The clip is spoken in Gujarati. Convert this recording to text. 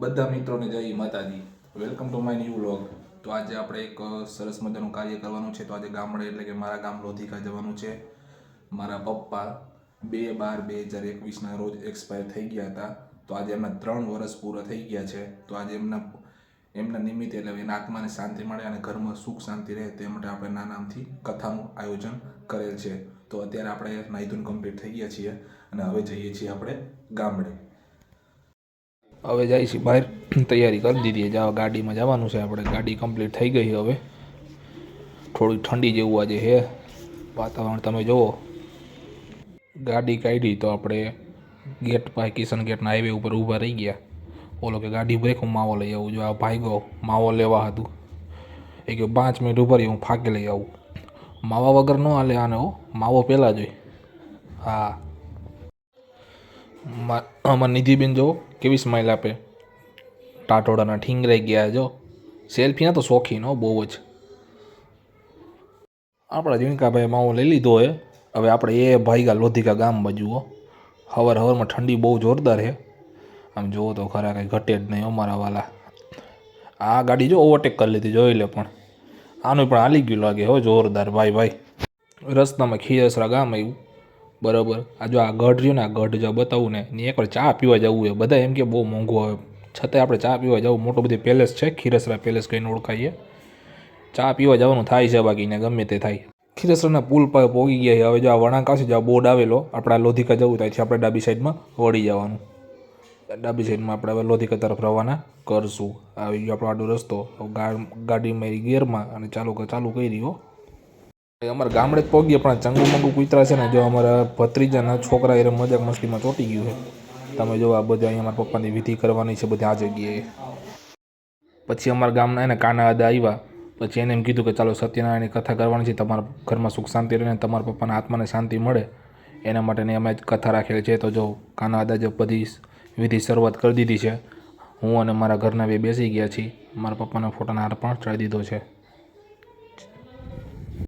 બધા મિત્રોને જય માતાજી. Welcome to my new vlog તો આજે આપણે એક સરસ મજાનું કાર્ય કરવાનું છે. તો આજે ગામડે એટલે કે મારા ગામ લોધિકા જવાનું છે. મારા પપ્પા બે બાર બે હજાર એકવીસના રોજ એક્સપાયર થઈ ગયા હતા. તો આજે એમના ત્રણ વર્ષ પૂરા થઈ ગયા છે. તો આજે એમના એમના નિમિત્તે એટલે એના આત્માને શાંતિ મળે અને ઘરમાં સુખ શાંતિ રહે તે માટે આપણે નાનામથી નામથી કથાનું આયોજન કરેલ છે. તો અત્યારે આપણે નાઈધુન કમ્પ્લીટ થઈ ગયા છીએ અને હવે જઈએ છીએ આપણે ગામડે. હવે જાય છે બહાર. તૈયારી કરી દીધી. છે ગાડીમાં જવાનું છે આપણે. ગાડી કમ્પ્લીટ થઈ ગઈ હવે. થોડી ઠંડી જેવું આજે છે. વાતાવરણ તમે જુઓ. ગાડી કાઢી તો આપણે ગેટ પાસે કિશન ગેટના હાઈવે ઉપર ઊભા રહી ગયા. ઓલો કે ગાડી બ્રેક હું માવો લઈ આવું. જો આ ભાઈ ગયો માવો લેવા હતું. એ કે પાંચ મિનિટ ઊભા રહી, હું ફાંકી લઈ આવું. માવા વગર ન હાલે આને હો. માવો પહેલાં જોઈ હા. આમાં નિધિબેન જો કેવી સ્માઇલ આપે? ટાટોડાના ઠીંગરાઈ ગયા, જો. સેલ્ફીના તો શોખીન હો, બહુ જ. આપણા જીણકાભાઈ માવો લઈ લીધો હે. હવે આપણે એ ભાઈગા લોધિકા ગામ બાજુ હો. હવાર હવારમાં ઠંડી બહુ જોરદાર છે આમ જુઓ તો ખરા કંઈ ઘટે જ નહીં અમારા વાલા. આ ગાડી જો ઓવરટેક કરી લીધી, જોઈ લે પણ. આનું પણ હાલી ગયું લાગે હો, જોરદાર. ભાઈ ભાઈ. રસ્તામાં ખીરસરા ગામ આવ્યું. બરાબર? આ જો આ ગઢ રહ્યું ને, આ ગઢ જો બતાવું ને ને એકવાર ચા પીવા જવું હોય. બધા એમ કે બહુ મોંઘું આવે છતાંય આપણે ચા પીવા જવું, મોટો બધી પેલેસ છે, ખીરસરા પેલેસ કહીને ઓળખાઈએ. ચા પીવા જવાનું થાય છે બાકીને ગમે તે થાય. ખીરસરાના પુલ પર પોગી ગયા હવે જો આ વળાંક આવશે જો આ બોર્ડ આવેલો, આપણા લોધિકા જવું થાય છે, આપણે ડાબી સાઈડમાં વળી જવાનું. ડાબી સાઈડમાં આપણે હવે લોધિકા તરફ રવાના કરશું. આવી ગયો આપણો આડો રસ્તો. હવે ગા- ગાડી મારી ગિયરમાં અને ચાલુ ચાલુ કરી એ અમારા ગામડે જ પહોંચીએ પણ ચંગુ મંગુ કૂતરા છે ને, જો અમારા ભત્રીજાના છોકરા એ મજાક મસ્તીમાં ચોંટી ગયું છે. તમે જો આ બધા અહીંયા અમારા પપ્પાની વિધિ કરવાની છે, બધી આ જગ્યાએ. પછી અમારા ગામના એને કાના અદા આવ્યા પછી એને એમ કીધું કે ચાલો સત્યનારાયણની કથા કરવાની છે, તમારા ઘરમાં સુખ શાંતિ રહે તમારા પપ્પાના આત્માને શાંતિ મળે. એના માટેની અમે જ કથા રાખેલી છે. તો જો કાના અદા જે બધી વિધિ શરૂઆત કરી દીધી છે. હું અને મારા ઘરના બે બેસી ગયા છીએ. મારા પપ્પાના ફોટાના હાર પણ ચડાવી દીધો છે.